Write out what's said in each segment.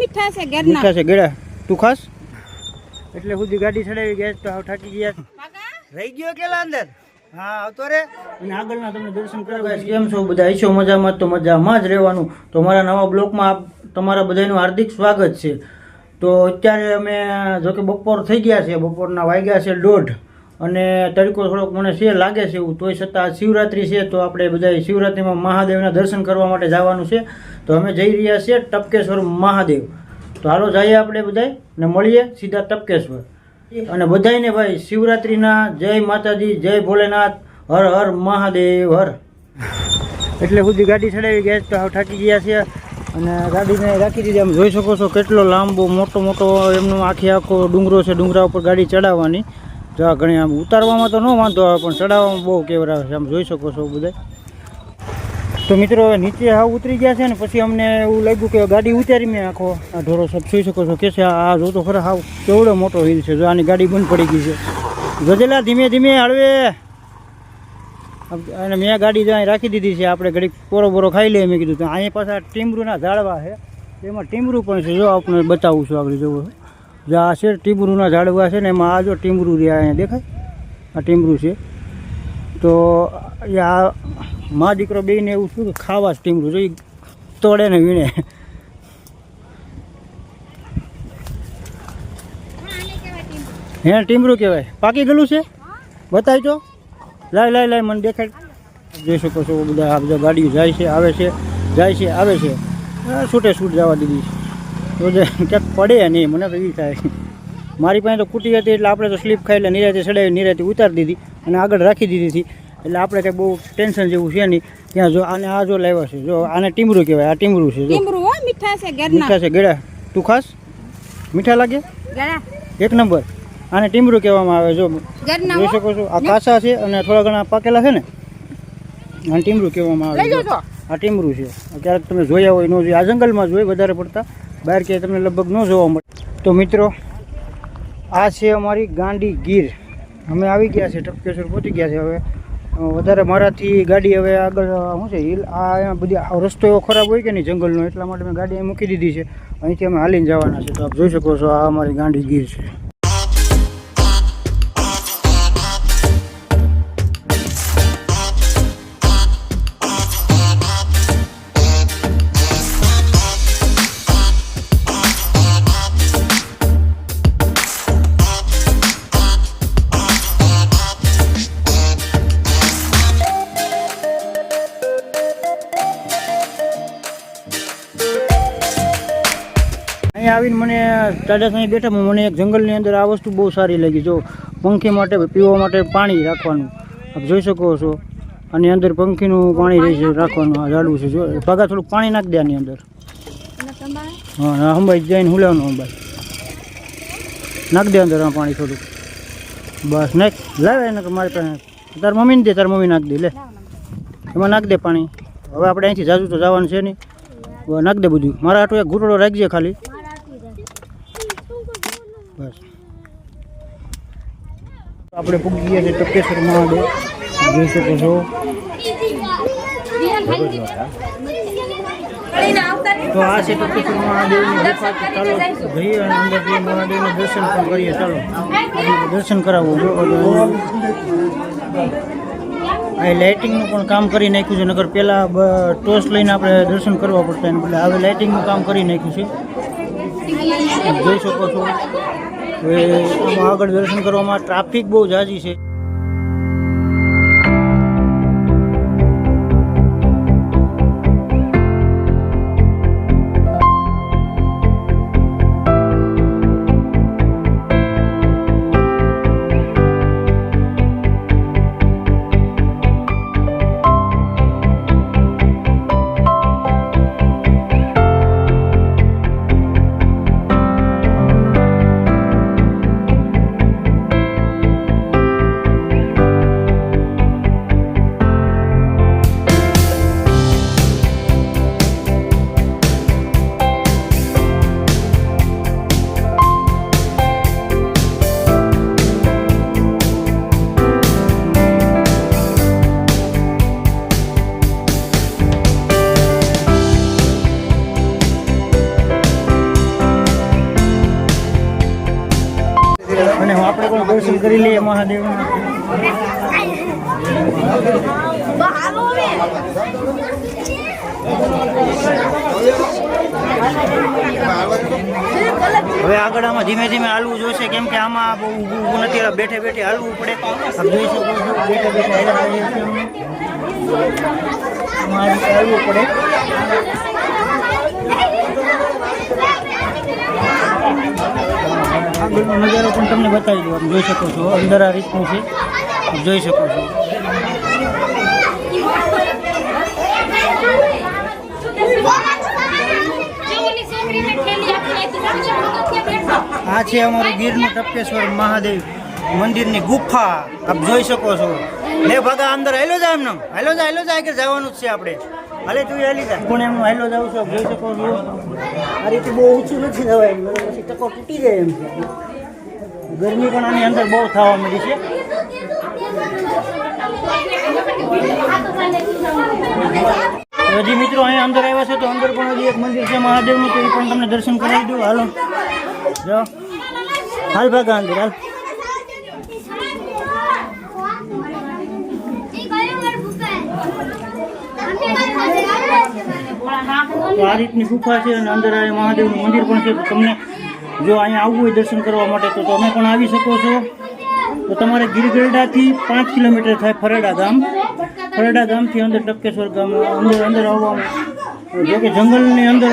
મીઠા છે ઘરના. મીઠા છે ગળા. તું ખાસ? એટલે સુધી ગાડી ચડાવી ગેસ તો હાવ થાકી ગયા રહી ગયો કેલા અંદર? હા આવતો રે. અને આગળના તમને દર્શન કરાવ્યા કેમ છો બધા? છો મજામાં તો મજામાં જ રહેવાનું. તો મારા નવા બ્લોકમાં આપ તમારા બધાનું હાર્દિક સ્વાગત છે. તો અત્યારે અમે જો કે બપોર થઈ ગયા છે બપોરના વાગ્યા છે દોઢ. અને તડકો થોડોક મને છે, લાગે છે એવું. તોય છતાં શિવરાત્રિ છે, તો આપણે બધા શિવરાત્રિમાં મહાદેવના દર્શન કરવા માટે જવાનું છે. તો અમે જઈ રહ્યા છીએ ટપકેશ્વર મહાદેવ. તો હાલો જઈએ આપણે બધાય ને મળીએ સીધા ટપકેશ્વર. અને બધાયને ભાઈ, શિવરાત્રિના જય માતાજી, જય ભોલેનાથ, હર હર મહાદેવ, હર. એટલે સુધી ગાડી ચડાવી ગયા તો હવે થાકી ગયા છે. અને ગાડીને રાખી દીધી. આમ જોઈ શકો છો કેટલો લાંબો, મોટો મોટો એમનો આખી આખો ડુંગરો છે, ડુંગરા ઉપર ગાડી ચડાવવાની. જો, ઘણી આમ ઉતારવામાં તો ન વાંધો આવે, પણ ચડાવવામાં બહુ કેવરા છે. આમ જોઈ શકો છો બધા. તો મિત્રો, હવે નીચે હાવ ઉતરી ગયા છે ને, પછી અમને એવું લાગ્યું કે ગાડી ઉતારી મેં આખો આ ઢોરો સબ જોઈ શકો છો, કે છે, આ જો તો ખરા હાવ કેવડો મોટો હિલ છે. જો આની ગાડી બંધ પડી ગઈ છે. ગજેલા, ધીમે ધીમે હળવે અને મેં ગાડી જો રાખી દીધી છે. આપણે ઘડીક પોરો બોરો ખાઈ લઈએ, મેં કીધું. અહીંયા પાછા ટીમરૂના ઝાડવા છે. એમાં ટીમરું પણ છે. જો આપણે બતાવું છું આગળ જોવું જો આ છે ટીમરૂના ઝાડવા છે ને એમાં આ જો ટીમરું રહ્યા અહીંયા દેખાય? આ ટીમરું છે. તો એ આ મા દીકરો બેને એવું શું કે ખાવા જ ટીમરૂ છે. એ તોડે ને વીણે. હે, ટીમરું કહેવાય. પાકી ગયેલું છે? બતાવી તો લાય લાય લાય, મને દેખાય. જોઈ શકો છો, બધા આ બધા ગાડીઓ જાય છે, આવે છે, જાય છે, આવે છે. છૂટે છૂટ જવા દીધી છે. તો જે ક્યાંક પડે નહીં મને તો એ થાય. મારી પાસે તો કૂટી હતી એટલે આપણે તો સ્લીપ ખાઈ એટલે નિરાતે ચડાવી નિરાતે ઉતારી દીધી અને આગળ રાખી દીધી હતી. એટલે આપણે કંઈ બહુ ટેન્શન જેવું છે નહીં. ત્યાં જો આને આ જો લાવ્યા છે જો આને ટીમરું કહેવાય આ ટીમરું છે મીઠા છે મીઠા છે ગળા. તું ખાસ? મીઠા લાગે? એક નંબર. આને ટીમરું કહેવામાં આવે જો. જોઈ શકો છો આ કાસા છે અને થોડા ઘણા પાકેલા છે ને. આને ટીમરું કહેવામાં આવે આ ટીમરું છે. ક્યારેક તમે જોયા હોય ન જોઈએ આ જંગલમાં જોઈએ વધારે પડતા. બહાર ક્યાંય તમને લગભગ ન જોવા મળે. તો મિત્રો, આ છે અમારી ગાંડી ગીર. અમે આવી ગયા છે, ટપકેશ્વર પહોંચી ગયા છે હવે. વધારે મારાથી ગાડી હવે આગળ શું છે, હિલ, આ બધી રસ્તો એવો ખરાબ હોય કે નહીં જંગલનો, એટલા માટે મેં ગાડી મૂકી દીધી છે. અહીંથી અમે હાલીને જવાના છે. તો આપ જોઈ શકો છો, આ અમારી ગાંડી ગીર છે. અહીંયા આવીને મને દાદા સાંઈ બેઠા મને એક જંગલની અંદર આ વસ્તુ બહુ સારી લાગી. જો પંખી માટે પીવા માટે પાણી રાખવાનું. આપ જોઈ શકો છો. અને અંદર પંખીનું પાણી રહે છે રાખવાનું આ ઝાડવું છે. જો પગા થોડુંક પાણી નાખી દે આની અંદર. હા અંબાઈ જઈને હુલાવવાનું અંબાઈ. નાખ દે અંદર આ પાણી થોડુંક. બસ નાખ. લાવે એને મારે મારી પાસે. તાર મમ્મીને દે તાર મમ્મી નાખ દે લે. એમાં નાખ દે પાણી. હવે આપણે અહીંથી જાજુ તો જવાનું છે નહીં. નાખ દે બધું. મારા આટલું એક ઘૂંટડો રાખજે ખાલી. આપણે પૂગી ગયા છે ટપકેશ્વર મહાદેવ. જોઈ શકો છો. તો આ છે ટપકેશ્વર મહાદેવની ગુફા ચાલો. જઈએ અને અંદર મહાદેવનું દર્શન પણ કરીએ. ચાલો. દર્શન કરાવવું જો આ લાઇટિંગનું પણ કામ કરી નાખ્યું છે. નગર પહેલાં ટોર્ચ લઈને આપણે દર્શન કરવા પડતા બદલે. હવે લાઇટિંગનું કામ કરી નાખ્યું છે. જોઈ શકો છો હવે આગળ દર્શન કરવામાં ટ્રાફિક બહુ જાજી છે. અને આપણે પણ દર્શન કરી લઈએ મહાદેવના. હવે આગળ આમાં ધીમે ધીમે હાલવું જોઈશે, કેમ કે આમાં બહુ ઊભું નથી બેઠે બેઠે હાલવું પડે. આપ હાલવું પડે. આગળનો નજારો પણ તમને બતાવી દઉં. જોઈ શકો છો, અંદર આ રીતનું છે. જોઈ શકો છો. આ છે અમારું ગીરનું ટપકેશ્વર મહાદેવ મંદિરની ગુફા. આપ જોઈ શકો છો. લે ભગા, અંદર હેલો જાય એમને હેલો જાય હેલો જાય કે જવાનું જ છે આપણે. હાલે તું હાલી જાય પણ એમનું હાલો જાઉં છું જોઈ શકો છો આ રીતે બહુ ઊંચું નથી જવાય. પછી ટકો તૂટી જાય એમ. ગરમી પણ આની અંદર બહુ થવા મળી છે. હજી મિત્રો અહીંયા અંદર આવ્યા છે, તો અંદર પણ હજી એક મંદિર છે, મહાદેવનું, તો એ પણ તમને દર્શન કરાવી દઉં. હાલો. જો હાલ ભાગા અંદર, હાલ. તો આ રીતની ગુફા છે અને અંદર આ મહાદેવનું મંદિર પણ છે. તમને જો અહીંયા આવવું હોય દર્શન કરવા માટે, તો તમે પણ આવી શકો છો. તો તમારે ગીરગરડાથી પાંચ કિલોમીટર થાય ફરેડા ગામ ફરેડા ગામથી અંદર ટપકેશ્વર ગામ અંદર અંદર આવવાનું જો કે જંગલની અંદર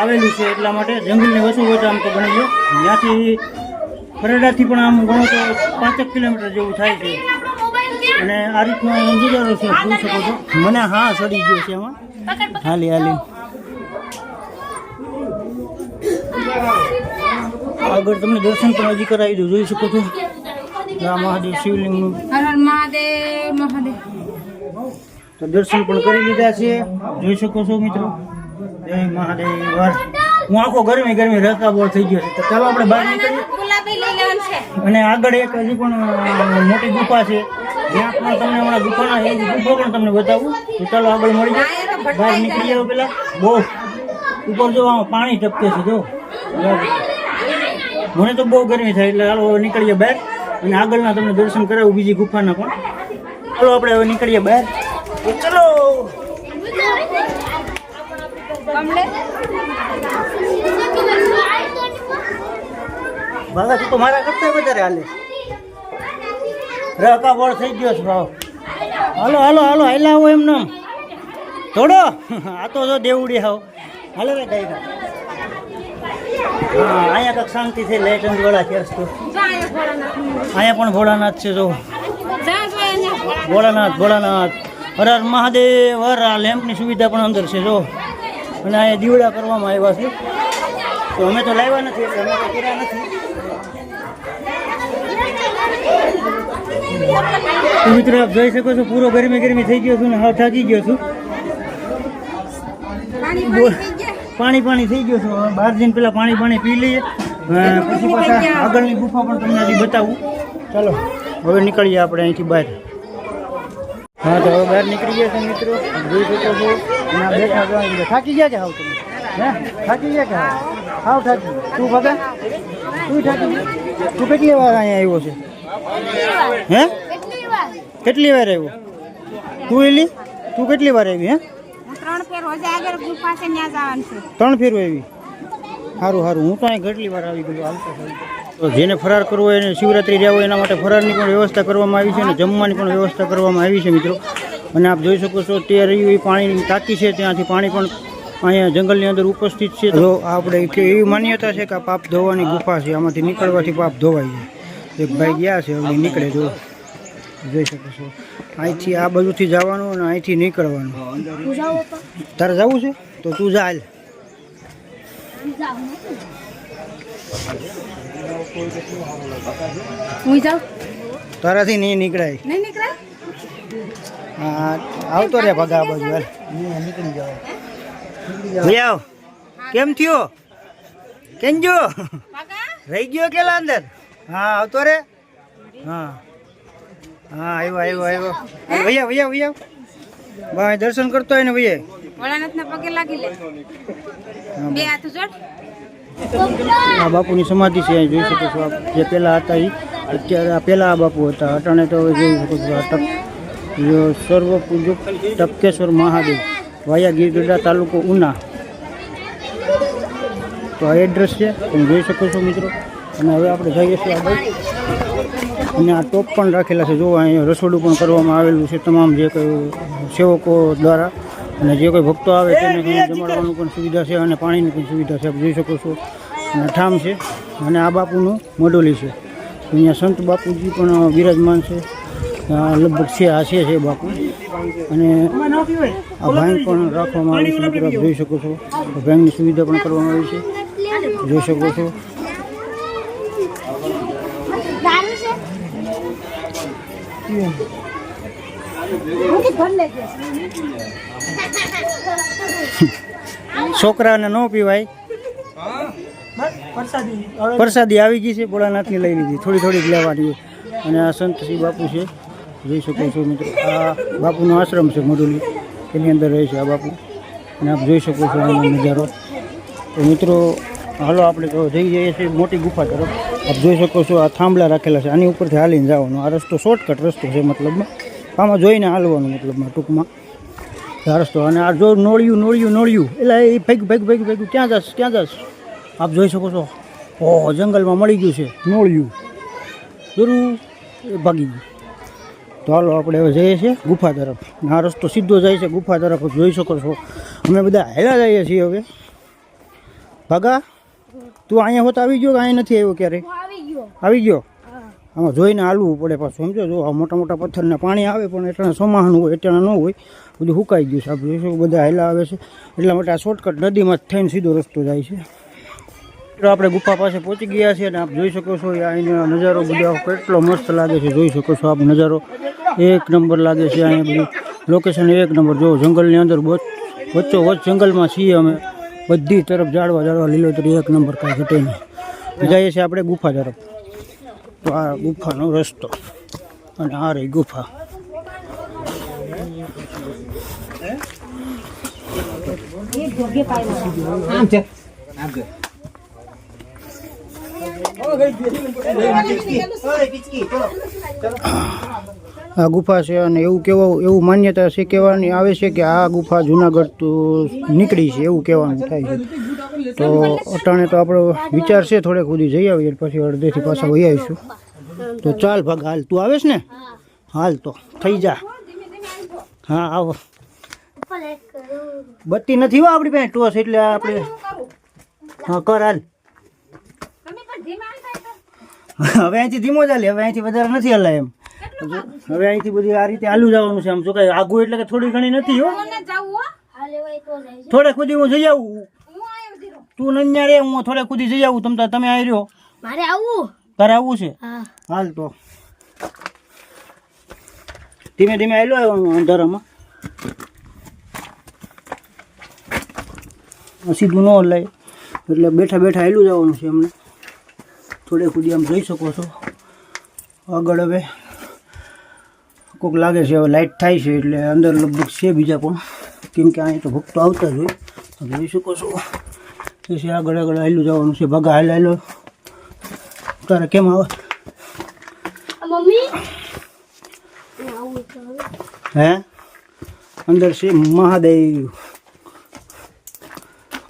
આવેલું છે એટલા માટે જંગલની વસુ વચ્ચે આમ તો ગણી લો. ત્યાંથી ફરેડાથી પણ આમ ગણો તો પાંચેક કિલોમીટર જેવું થાય છે. અને આ રીતનો નજારો છે જોઈ શકો છો. મને હા સડી ગયો છે એમાં હાલી હાલી. આગળ તમને દર્શન પણ હજી કરાવી દઉં જોઈ શકો છો. આ મહાદેવ શિવલિંગનું. હર હર મહાદેવ મહાદેવ. તો દર્શન પણ કરી લીધા છે. જોઈ શકો છો મિત્રો. જય મહાદેવ. હું આખો ગરમી ગરમી રકાબોળ થઈ ગયો છે. તો ચાલો આપણે બહાર નીકળીએ. ગુલાબી લઈ લેવાનું છે. અને આગળ એક હજી પણ મોટી ગુફા છે. જ્યાં પણ તમને હમણાં ગુફાના એક ગુફા પણ તમને બતાવું. તો ચાલો આગળ મળી જાય બહાર નીકળી જાવ પેલા બહુ ઉપર જો પાણી ટપકે છે જો. મને તો બહુ ગરમી થાય એટલે ચાલો હવે નીકળીએ બહાર અને આગળના તમને દર્શન કરાવું બીજી ગુફાના પણ. ચાલો આપણે હવે નીકળીએ બહાર. તો ચલો. કમલે? તું તો મારા કરતા વધારે હાલે. રકા બળ થઈ ગયો છે ભાવ હાલો હાલો હાલો હાલા હું એમ નામ. થોડો આ તો જો દેવડી હાવ. હાલે રે ગઈ હા, અહીંયા કંઈક શાંતિ થઈ લાઇટ ગળા છે તો અહીંયા પણ ભોળાનાથ છે, જો. ભોળાનાથ ભોળાનાથ. હર હર મહાદેવ, હર આ લેમ્પની સુવિધા પણ અંદર છે, જો. અને અહીંયા દીવડા કરવામાં આવ્યા છે. તો અમે તો લાવ્યા નથી અમે તો કર્યા નથી. મિત્રો આપ જોઈ શકો છો પૂરો ગરમી ગરમી થઈ ગયો છું ને હાવ થાકી ગયો છું. પાણી પાણી થઈ ગયા? છું. બહાર જઈને પેલા પાણી પાણી પી લઈએ. પછી પાછા આગળની ગુફા પણ તમને હજી બતાવું. ચાલો હવે નીકળીએ આપણે અહીંથી બહાર. હા તો હવે બહાર નીકળી ગયા છે મિત્રો. જોઈ શકો છો બેઠા છો. થાકી ગયા કે હાવ તમે? હે? થાકી ગયા કે હાવ? થાકી તું ભગા? તું થાકી તું કેટલી વાર અહીંયા આવ્યો છે? હે? કેટલી વાર આવ્યો? તું એલી? તું કેટલી વાર આવી હે? ત્રણ ફેર હોજે આગળ ગુફા છે ત્યાં જવાનું છે. ત્રણ ફેરવું આવી? સારું સારું હું તો અહીં કેટલી વાર આવી ગયું હાલતો તો જેને ફરાર કરવો એને શિવરાત્રી હોય એના માટે ફરારની પણ વ્યવસ્થા કરવામાં આવી છે અને જમવાની પણ વ્યવસ્થા કરવામાં આવી છે મિત્રો. અને આપ જોઈ શકો છો તે રહ્યું એ પાણીની ટાંકી છે ત્યાંથી પાણી પણ અહીંયા જંગલની અંદર ઉપસ્થિત છે. તો આપણે એવી માન્યતા છે કે આ પાપ ધોવાની ગુફા છે આમાંથી નીકળવાથી પાપ ધોવાઈ જાય એક ભાઈ ગયા છે હવે નીકળે જો જોઈ શકો છો. અહીંથી આ બાજુથી જવાનું અને અહીંથી નીકળવાનું. તારે જવું છે? તો તું જા હાલ. તારાથી નહીં નીકળાય. નહીં નીકળે હા આવતો રે ભગા બાજુ હાલ. નીકળી ભૈયા કેમ થયો? કેમ જો? રહી ગયો કેલા અંદર? હા આવતો રે? હા. હા આવ્યો આવ્યો આવ્યો. ભૈયા ભૈયા ભૈયા ભાઈ દર્શન કરતો હોય ને ભૈયા ભોળાનાથના પગે લાગી લે. બે હાથ જોડ આ બાપુની સમાધિ છે અહીં જોઈ શકો છો આપ. જે પહેલાં હતા એ અત્યારે આ પહેલાં આ બાપુ હતા. અટાણે તો હવે જોઈ શકો છો આ ટપ સર્વ પૂજક ટપકેશ્વર મહાદેવ વાયા ગીરગઢડા તાલુકો ઉના. તો આ એડ્રેસ છે તમે જોઈ શકો છો મિત્રો. અને હવે આપણે જઈએ છીએ આગળ અને આ ટોપ પણ રાખેલા છે. જો અહીંયા રસોડું પણ કરવામાં આવેલું છે તમામ જે કોઈ સેવકો દ્વારા. અને જે કોઈ ભક્તો આવે તેને જમાડવાનું પણ સુવિધા છે અને પાણીની પણ સુવિધા છે. આપ જોઈ શકો છો. અને ઠામ છે અને આ બાપુનું મડોલી છે. અહીંયા સંત બાપુજી પણ બિરાજમાન છે. લગભગ છે, આ છે બાપુ. અને આ ભાંગ પણ રાખવામાં આવી છે. મિત્રો જોઈ શકો છો. ભાંગની સુવિધા પણ કરવામાં આવી છે. જોઈ શકો છો દારૂ છે લઈ છોકરાને ન પીવાય. પ્રસાદી આવી ગઈ છે, ભોળાનાથની લઈ લીધી થોડી થોડીક લેવાની અને આ સંત શ્રી બાપુ છે. જોઈ શકો છો મિત્રો, આ બાપુનો આશ્રમ છે મડુલી. એની અંદર રહે છે આ બાપુ. અને આપ જોઈ શકો છો આનો નજારો. તો મિત્રો, હાલો આપણે તો જઈ જઈએ છીએ મોટી ગુફા તરફ. આપ જોઈ શકો છો આ થાંભલા રાખેલા છે. આની ઉપરથી હાલીને જવાનું. આ રસ્તો શોર્ટકટ રસ્તો છે મતલબમાં. આમાં જોઈને હાલવાનું મતલબમાં ટૂંકમાં. આ રસ્તો. અને આ જો નોળિયું નોળિયું નોળિયું. એટલે એ ભેગું ભેગું ભેગું ભેગું. ક્યાં જશ ક્યાં જશ? આપ જોઈ શકો છો. ઓ જંગલમાં મળી ગયું છે. નોળિયું. જરૂર ભાગી ગયું. તો હાલો, આપણે હવે જઈએ છીએ ગુફા તરફ. આ રસ્તો સીધો જાય છે ગુફા તરફ. જોઈ શકો છો. અમે બધા હેલા જઈએ છીએ હવે. ભાગા. તું અહીંયા હોત આવી ગયો કે અહીંયા નથી આવ્યો ક્યારે? આવી ગયો. આમાં જોઈને હાલવું પડે પાછું સમજો? જો આ મોટા મોટા પથ્થરના પાણી આવે પણ એટલા સોમાહનું હોય એટલા ન હોય બધું સુકાઈ ગયું છે. આપણે બધા હેલા આવે છે. એટલા માટે આ શોર્ટકટ નદીમાં થઈને સીધો રસ્તો જાય છે. તો આપણે ગુફા પાસે પહોંચી ગયા છીએ અને આપ જોઈ શકો છો અહીંનો નજારો બધો કેટલો મસ્ત લાગે છે. જોઈ શકો છો આપ નજારો. એક નંબર લાગે છે અહીંયા બધું. લોકેશન એક નંબર. જો જંગલની અંદર વચ્ચો વચ્ચ જંગલમાં છીએ અમે. બધી તરફ ઝાડવા ઝાડવા લીલોતરી એક નંબર કાંઈ ઘટે નહીં. જઈએ છીએ આપણે ગુફા તરફ. તો આ ગુફાનો રસ્તો. અને આ રહી ગુફા. આ ગુફા છે અને એવું કહેવા એવું માન્યતા છે કહેવાની આવે છે કે આ ગુફા જુનાગઢ તો નીકળી છે એવું કહેવાનું થાય છે. તો અટાણે તો આપણો વિચાર છે થોડેક સુધી જઈ આવીએ પછી અડધેથી પાછા વહી આવીશું. તો ચાલ ભાગ હાલ તું આવેશ ને? હાલ તો થઈ જા. હા આવો. બત્તી નથી હો આપણી પાસે ટોસ એટલે આપણે હા કર હાલ. હવે અહીંથી ધીમો ચાલે હવે અહીંથી વધારે નથી હલાય એમ. હવે અહીંથી બધી આ રીતે હાલું જવાનું છે આમ. શું કઈ આઘું એટલે કે થોડી ઘણી નથી હો. કોને જાવું હો. હાલે હોય તો જાય થોડે ખુદી હું જઈ આવું. તું નન્યા રે હું થોડે કુદી જઈ આવું. તમ તમે આવી રહ્યો. મારે આવવું તારે આવવું છે? હાલ તો. ધીમે ધીમે આવેલો આવ્યો અંધારામાં. સીધું ન હલાય. એટલે બેઠા બેઠા આવેલું જવાનું છે અમને. થોડે સુધી આમ જોઈ શકો છો. આગળ હવે. કોક લાગે છે હવે લાઇટ થાય છે એટલે અંદર લગભગ છે બીજા પણ. કેમ કે અહીં તો ભક્તો આવતા જ હોય. તો જોઈ શકો છો એ છે આગળ આગળ આવેલું જવાનું છે. ભાગા હાલ હાલો તારે કેમ આવે? હે? અંદર છે મહાદેવ.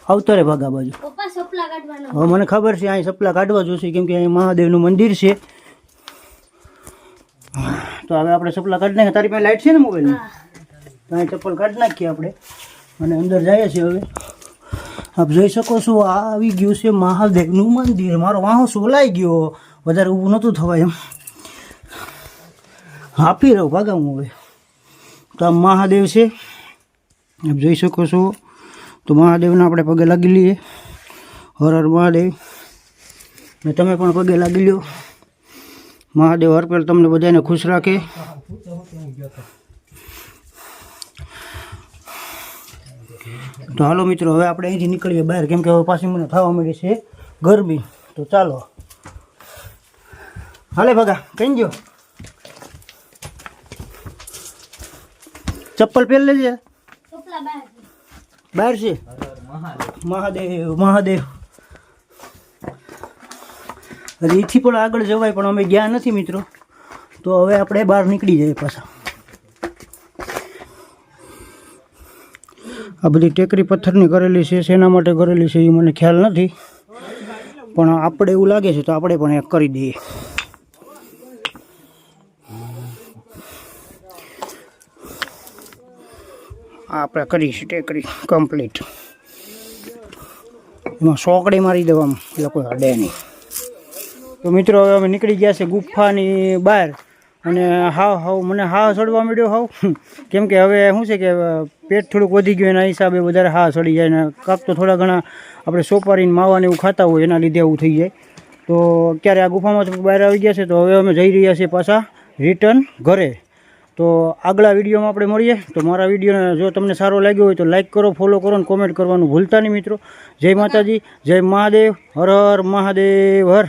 આવતો રે ભાગા બાજુ. હવે મને ખબર છે અહીં સપલા કાઢવા જોશે કેમ કે અહીં મહાદેવનું મંદિર છે. તો હવે આપણે સપલા કાઢી નાખીએ. તારી પાસે લાઈટ છે ને મોબાઈલની તો અહીં ચપ્પલ કાઢી નાખીએ આપણે. અને અંદર જઈએ છીએ હવે. આપ જોઈ શકો છો આ આવી ગયું છે મહાદેવનું મંદિર. મારો વાહો સોલાઈ ગયો. વધારે ઊભું નહોતું થવાય એમ. હાફી રહું ભાગા હું હવે. તો આ મહાદેવ છે. આપ જોઈ શકો છો. તો મહાદેવને આપણે પગે લાગી લઈએ. હર હર મહાદેવ. ને તમે પણ પગે લાગી લ્યો. મહાદેવ હરપેલ તમને બધાને ખુશ રાખે. તો હાલો મિત્રો હવે આપણે અહીંથી નીકળીએ બહાર. કેમ કે હવે પાછી મને થવા માંડી છે ગરમી. તો ચાલો. હાલે ભગા કહી ગયો ચપ્પલ પહેર લેજે. બહાર છે. મહાદેવ મહાદેવ. હજી એથી પણ આગળ જવાય, પણ અમે ગયા નથી મિત્રો. તો હવે આપણે બહાર નીકળી જઈએ પાછા. આ બધી ટેકરી પથ્થરની કરેલી છે, શેના માટે કરેલી છે એ મને ખ્યાલ નથી. પણ આપણે એવું લાગે છે તો આપણે પણ એક કરી દઈએ. આપણે કરીશું ટેકરી કમ્પ્લીટ. એમાં સોકડી મારી દેવામાં, એટલે કોઈ અડે નહીં. તો મિત્રો હવે અમે નીકળી ગયા છે ગુફાની બહાર. અને હાવ હાવ, મને હાવ સડવા મળ્યો હાવ. કેમ કે હવે શું છે કે પેટ થોડુંક વધી ગયું એના હિસાબે વધારે હા સડી જાય ને કાંક તો થોડા ઘણા આપણે સોપારીને માવાને એવું ખાતા હોય એના લીધે એવું થઈ જાય. તો અત્યારે આ ગુફામાં બહાર આવી ગયા છે, તો હવે અમે જઈ રહ્યા છીએ પાછા રિટર્ન ઘરે. તો આગલા વિડીયોમાં આપણે મળીએ. તો મારા વિડીયોને જો તમને સારો લાગ્યો હોય તો લાઇક કરો ફોલો કરો અને કોમેન્ટ કરવાનું ભૂલતા નહીં મિત્રો. જય માતાજી, જય મહાદેવ, હર હર મહાદેવ, હર.